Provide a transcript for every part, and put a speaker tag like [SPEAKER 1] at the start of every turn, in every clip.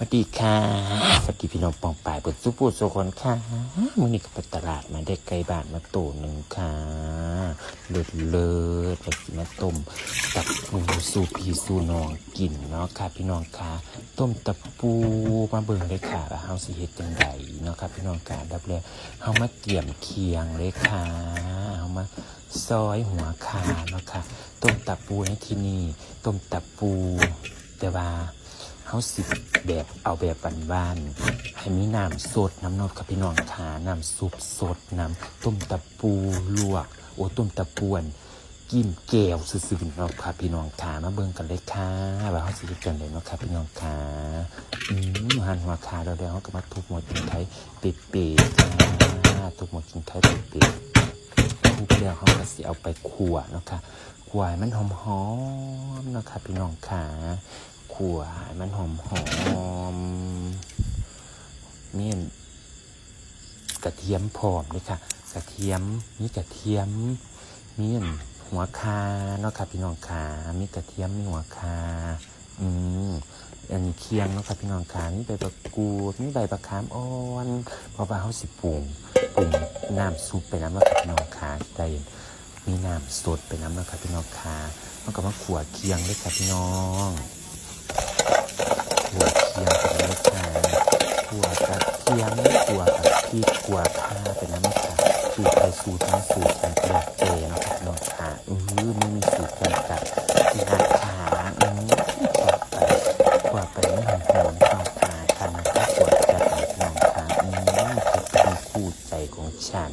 [SPEAKER 1] สวัสดีค่ะสวัสดีพี่น้องปองป่ายเปิดซุปปูโซคนค่ะมื่อนี้ก็ไปตลาดมาได้ไก่บาทมาตัวหนึ่งค่ะเลิศเลิศไปกินมาต้มตับปูสูพีสูนองกินเนาะค่ะพี่น้องค่ะต้มตับปูมาเบิ่งเลยค่ะว่าเฮาสิเฮ็ดจังไดเนาะค่ะพี่น้องค่ะดับเลยเฮามาเตรียมเคียงเลยค่ะเฮามาซอยหัวขาเนาะค่ะต้มตับปูในที่นี่ต้มตับปูแต่ว่า เฮาสิแบบเอาแบบบ้านๆให้มีน้ำสดน้ำนอดกับพี่น้องขาน้ำซุปสดน้ำต้มตะปูลวก โอ้ต้มตะปวนกินแก้วซื่อๆเนาะครับพี่น้องขามาเบิ่งกันเลยค่ะว่าเฮาสิเฮ็ดจังไดเนาะครับพี่น้องขาอืมหันหัวขาแล้วเดี๋ยวเฮาก็มาทุบหมดกินไทยเป็ดๆค่ะทุบหมดกินไทยเป็ดๆทุบแล้วเฮาก็สิเอาไปคั่วเนาะค่ะคั่วให้มันหอมๆเนาะครับพี่น้องขา ขัวมันหอมหอมมีนกระเทียมพร้อมเลยค่ะ กระเทียมมีกระเทียมมีอันหัวคาเนาะค่ะพี่น้องขามีกระเทียมมีหัวคาอืมอันนี้เคียงเนาะค่ะพี่น้องขามีใบประกูดมีใบประคามอ่อนเพราะว่าเขาสิปรุงปรุงน้ำซุปไปน้ำเนาะค่ะพี่น้องขาได้มีน้ำสดไปน้ำเนาะค่ะพี่น้องขามันก็มาขัวเคียงเลยค่ะพี่น้อง หัวเคียงเป็นน้ำชาหัวกระเทียมหัวกับพริกหัวข่าเป็นน้ำชาสูตรไปสูตรมาสูตรกันกระเจนะครับน้องขาอือไม่มีสูตรจำกัดที่ราคาอือขวไปขวไปไม่หอมหอมน้องขาคันนะครับขวจัดน้องขาอือจะเป็นคู่ใจของฉัน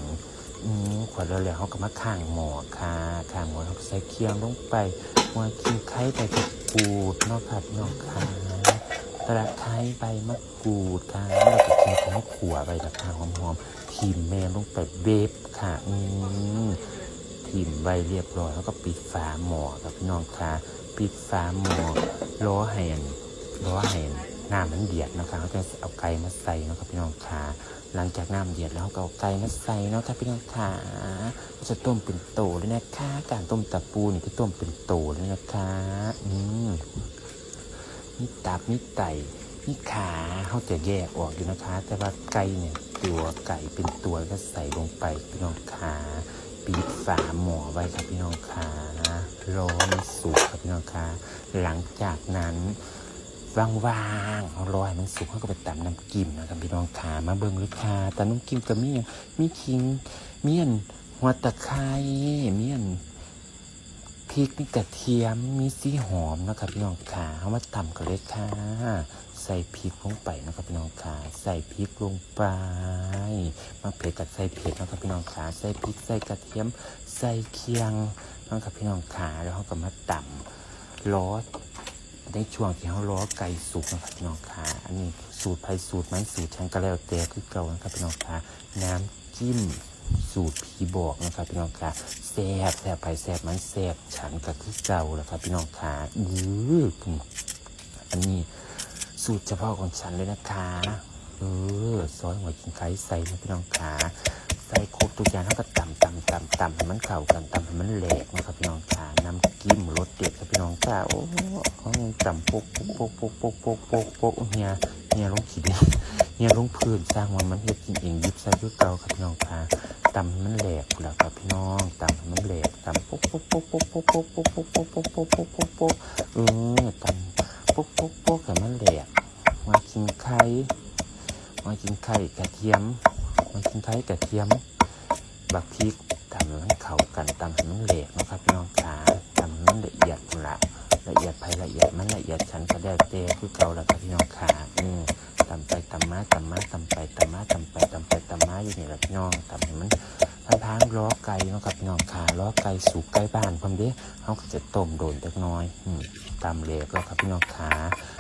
[SPEAKER 1] อืมขวดแล้วๆเขาก็มาข้างหมอค่ะข้างหมอเขาใส่เคียงลงไปหัวคิงไข่ไปกับปูดนาะครับน้องค่ะ ตะไคร้ใบมะกรูดค่ะแล้วก็เคียงให้ขัวไปกับข้าวหอมๆทีมแม่ลงไปเบบค่ะ อืมทีมใบเรียบร้อย แล้วก็ปิดฝาหม้อครับพี่น้องค่ะ ปิดฝาหม้อล้อแหนล้อแหนน้ำมันเดือดนะคะเขาจะเอาไก่มาใส่นะครับพี่น้องค่ะ หลังจากน้ำเดือดแล้วก็เอาไก่มาใส่นะครับพี่น้องขาจะต้มเป็นโตเลยนะคะ การต้มตับปูนี่คือต้มเป็นโตเลยนะคะ อืม มีตับมีไตมีขาเขาจะแยกออกอยู่นะคะ แต่ว่าไก่เนี่ยตัวไก่เป็นตัวก็ใส่ลงไปพี่น้องขาปิดฝาหม้อไว้ครับพี่น้องขารอมันสุกครับพี่น้องขาหลังจากนั้นว่างๆเอารอยมันสุกเขาก็ไปตำน้ำจิ้มนะครับพี่น้องขามาเบิ่งเลยค่ะแต่น้ำจิ้มก็มีมีขิงมีอันหัวตะไคร้มีอัน พริกมีกระเทียมมีสีหอมนะครับพี่น้องขาเอามาตำกันเลยค่ะ ใส่พริกลงไปนะครับพี่น้องขาใส่พริกลงไปมาเผ็ดกับใส่เผ็ดนะครับพี่น้องขาใส่พริกใส่กระเทียมใส่เคียงนะครับพี่น้องขาแล้วเขาก็มาตำรอในช่วงที่เขาล้อไก่สุกนะครับพี่น้องขาอันนี้สูตรไผ่สูตรไม้สูตรฉันก็แล้วแต่คือเก่านะครับพี่น้องขาน้ำจิ้ม สูตรผีบอกนะครับพี่น้องขาแซ่บแซ่บไผ่แซ่บมันแซ่บฉันก็คือเก่าแล้วครับพี่น้องขาอืออันนี้สูตรเฉพาะของฉันเลยนะคะเออซอยหัวกินไข่ใส่นะพี่น้องขาใส่ครบทุกอย่างแล้วก็ตำตำตำตำให้มันเข้ากันตำให้มันแหลกนะครับพี่น้องขาน้ำจิ้มรสเด็ดครับพี่น้องขาโอ้เขายังจำโปกโปกโปกโปกโปกโปกโปกเฮีย เฮียลงขีดเฮียลงพื้นสร้างมันมันเฮ็ดกินเองยิบใส่ด้วยเก่าครับพี่น้องค่ะตำมันแหลกแล้วครับพี่น้องตำมันแหลกตำโปกโปกโปกโปกโปกโปกโปกโปกโปกโปกโปกโปกโปกโปกเออตำโปกโปกโปกให้มันแหลกมากินไข่มากินไข่กระเทียมมากินไข่กระเทียมบักพริกตำมันเข้ากันตำมันแหลกนะครับพี่น้องค่ะตำมันละเอียดพุ่นละ ละเอียดภายละเอียดมันละเอียดฉันก็ได้เตคือเก่าแล้วครับพี่น้องขาอืมตำไปตำมาตำมาตำไปตำมาตำไปตำไปตำมาอยู่นี่แหละพี่น้องตำให้มันพันพางล้อไก่เนาะครับพี่น้องขาล้อไก่สุกไก่บ้านความเด้เขาก็จะต้มโดนเล็กน้อยอืมตำเล็กแล้วครับพี่น้องขา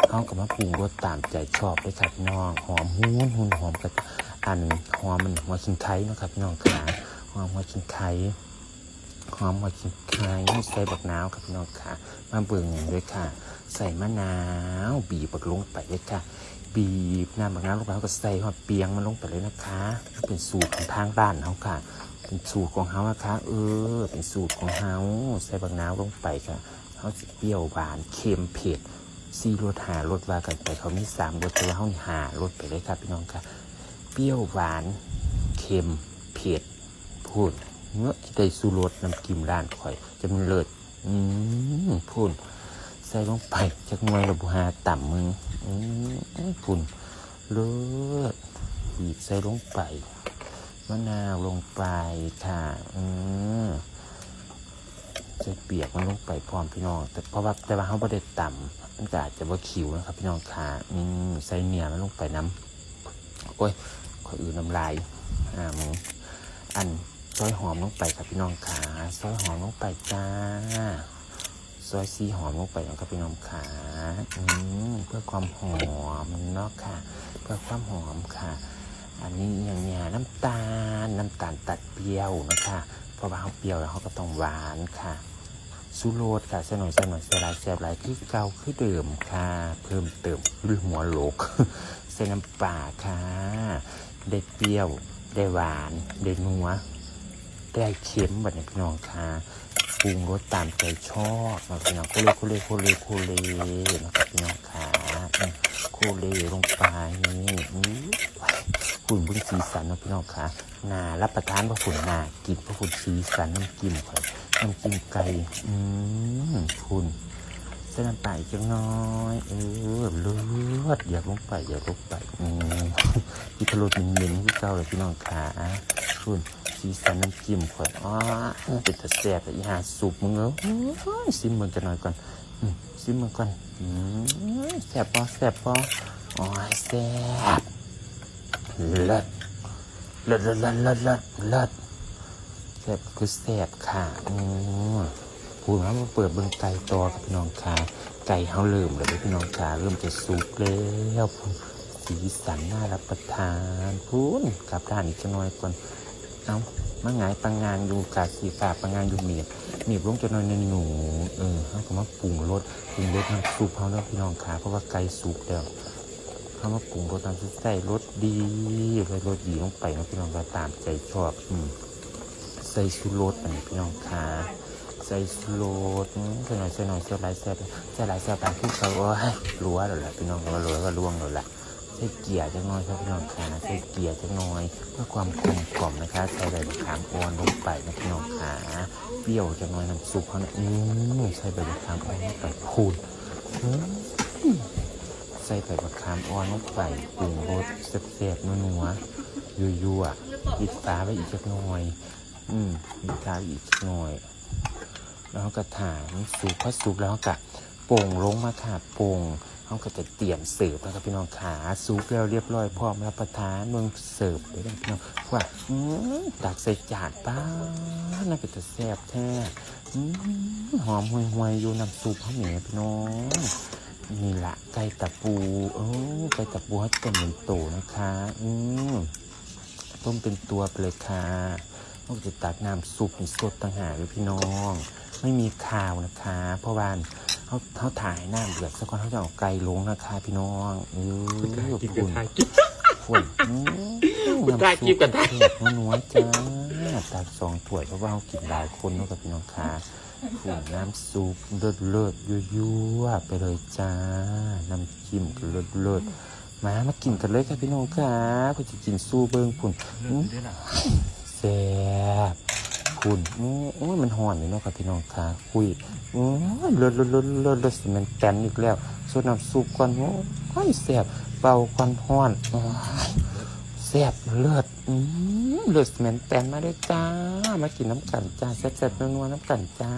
[SPEAKER 1] เขาก็มาปรุงรสตามใจชอบเลยครับพี่น้องหอมหุ้นหุ้นหอมกับอันหอมมันหัวชิงไข่เนาะครับพี่น้องขาหอมหัวชิงไข่ หอมหัวขิงไข่ใส่บักนาวครับพี่น้องค่ะ มาเบิ่งอย่างด้วยค่ะ ใส่มะนาว บีบบักลงไปเลยค่ะ บีบน้ำบักนาวลงไปแล้วก็ใส่หอดเปียงมันลงไปเลยนะคะ เป็นสูตรของทางบ้านเขาค่ะ เป็นสูตรของเขานะคะ เออ เป็นสูตรของเขาใส่บักนาวลงไปค่ะเขาจะเปรี้ยวหวานเค็มเผ็ดซีรถหารถว่ากันไปเขามีสามรถแต่ว่าเขาหารถไปเลยครับพี่น้องครับเปรี้ยวหวานเค็มเผ็ดพูด เนื้อได้สูรสน้ำกิมร้านข่อย จะมันเลิศอืมพูดใส่ลงไปจักหน่วยระบุหาต่ำมึงอืมพูดเลิศบีบใส่ลงไปมะนาวลงไปค่ะ อืมใส่เปียกมันลงไปพร้อมพี่น้อง แต่เพราะว่าแต่ว่าเขาไม่ได้ต่ำมันก็อาจจะว่าคิวนะครับ พี่น้องค่ะอืมใส่เนียมันลงไปน้ำโอ้ยขออื่นน้ำลายอ่ามึงอัน ซอยหอมลงไปครับพี่น้องค่ะซอยหอมลงไปจ้าซอยซีหอมลงไปนะครับพี่น้องค่ะอืมเพื่อความหอมเนาะค่ะ เพื่อความหอมค่ะ อันนี้อย่างเนี้ยน้ำตาลน้ำตาลตัดเปรี้ยวนะคะเพราะว่าเขาเปรี้ยวแล้วเขาก็ต้องหวานค่ะซูโรสค่ะสน่อยใส่หน่อยสลายแซ่บลายคือเก่าคือเดิมค่ะ เพิ่มเติมหรือหัวโหลกใส่น้ำปลาค่ะ ได้เปรี้ยว ได้หวาน ได้นัว ได้เค็มแบบนี้พี่น้องค่ะปรุงรสตามใจชอบนะพี่น้องโคเลโคเลโคเลโคเลนะครับพี่น้องค่ะโคเลลงไปนี่อื้อฝุ่นบุญสีสันนะพี่น้องค่ะนารับประทานพระฝุ่นากินพระฝุ่นสีสันน้ำจิ้มค่ะน้ำจิ้มไก่อืมฝุ่นเส้นน้ำตาลอีกจังน้อยเออเลือดอย่าลงไปอย่าลงไปอืมพิทรสเย็นๆที่เก่าเลยพี่น้องค่ะฝุ่น สีสันน้ำจิ้มข่อยอ๋อเป็นตะแซ่บแต่อีหาสุกมึงเอ้ยซิมมึงจะหน่อยก่อนซิมมึงก่อนแซ่บปอแซ่บปออ๋อแซ่บเลิศเลิศเลิศเลิศเลิศเลิศแซ่บคือแซ่บค่ะอืมพูดมามาเปิดเบิ่งไก่ต่อกับพี่น้องค่ะไก่เขาเริ่มแล้วเด้อพี่น้องค่ะเริ่มจะสุกแล้วสีสันน่ารับประทานพูนกลับด้านอีกจะน้อยก่อน เอามาหงายปังงานอยู่กาสีฟ้าปังงานอยู่เมียบเมียบลงจะน้อยในหนูเออเขาก็มาปรุงรสปรุงรสน้ำซุปเขาแล้วพี่น้องค่ะเพราะว่าไก่สุกแล้วเขามาปรุงรสตามที่ใส่รสดีใส่รสดีลงไปนะพี่น้องก็ตามใจชอบอืมใส่ชูรสนะพี่น้องค่ะใส่ชูรสใส่หน่อยใส่หน่อยใส่หลายแซ่บใส่หลายแซ่บตามที่เขาโอ้ยรัวแล้วล่ะพี่น้องก็รัวก็ล่วงแล้วล่ะ ใส่เกียร์จังน้อยครับพี่น้องค่ะใส่เกียร์จังน้อย เพื่อความกลมกล่อมนะคะใส่ใบมะขามอ่อนลงไปนะพี่น้องค่ะเปรี้ยวจังน้อยน้ำซุปเขานะอืมใส่ใบมะขามอ่อนลงไปพูนใส่ไข่มะขามอ่อนลงไปปรุงรสแซ่บๆนัวๆยั่วๆปิดฝาไว้อีกสักหน่อย อืมปิดฝาอีกสักหน่อย แล้วก็ถามสุกพอสุกแล้วก็โป่งลงมาค่ะโป่ง เขาก็จะเตรียมเสิร์ฟแล้วครับพี่น้องขาสุกแล้วเรียบร้อยพร้อมรับประทานเมืองเสิร์ฟเลยนะพี่น้องว่าอืมตักใส่จานป้าน่าจะแซ่บแท้อืมหอมห่วยๆอยู่น้ำซุปเขาเหนียวพี่น้องนี่ละไก่ตะปูเออไก่ตะปูให้ต้มเป็นโตนะคะ อืมต้มเป็นตัวไปเลยค่ะนอกจากตักน้ำซุปสดต่างหากเลยพี่น้อง ไม่มีข้าวนะคะเพราะว่า เขาเขาถ่ายน้ำเดือดสักก่อนเขาจะเอาไก่ลงนะคะพี่น้องเออ
[SPEAKER 2] กินกั
[SPEAKER 1] คุ
[SPEAKER 2] น
[SPEAKER 1] ณ
[SPEAKER 2] ทายกิน
[SPEAKER 1] คุณอืม
[SPEAKER 2] คุณถ่ายคลิปกันได้ำ
[SPEAKER 1] ซุปนัวๆจ้าตักสองถ้วยเพราะว่าเขากินหลายคนเนอะกับพี่น้องค่ะขุนน้ำซุปเลิศเลิศยั่วๆไปเลยจ้า น้ำจิ้มก็เลิศเลิศมามากินกันเลยค่ะพี่น้องค่ะเพื่อจะกินสู้เบิ้งคุณอื้อแซ่บ คุณโอ้ยมันห่อนอยู่เนาะค่ะพี่น้องค่ะคุยโอ้ยเลิศเลิศเลิศเลิศเลิศมันแตนอีกแล้วส่วนน้ำซุปก่อนโอ้ยแซ่บเบาควันห่อนโอ้ยแซ่บเลิศอืมเลิศแมนแตนมาด้วยจ้า มากินน้ำกันจ้าแซ่บๆนัวๆน้ำกันจ้า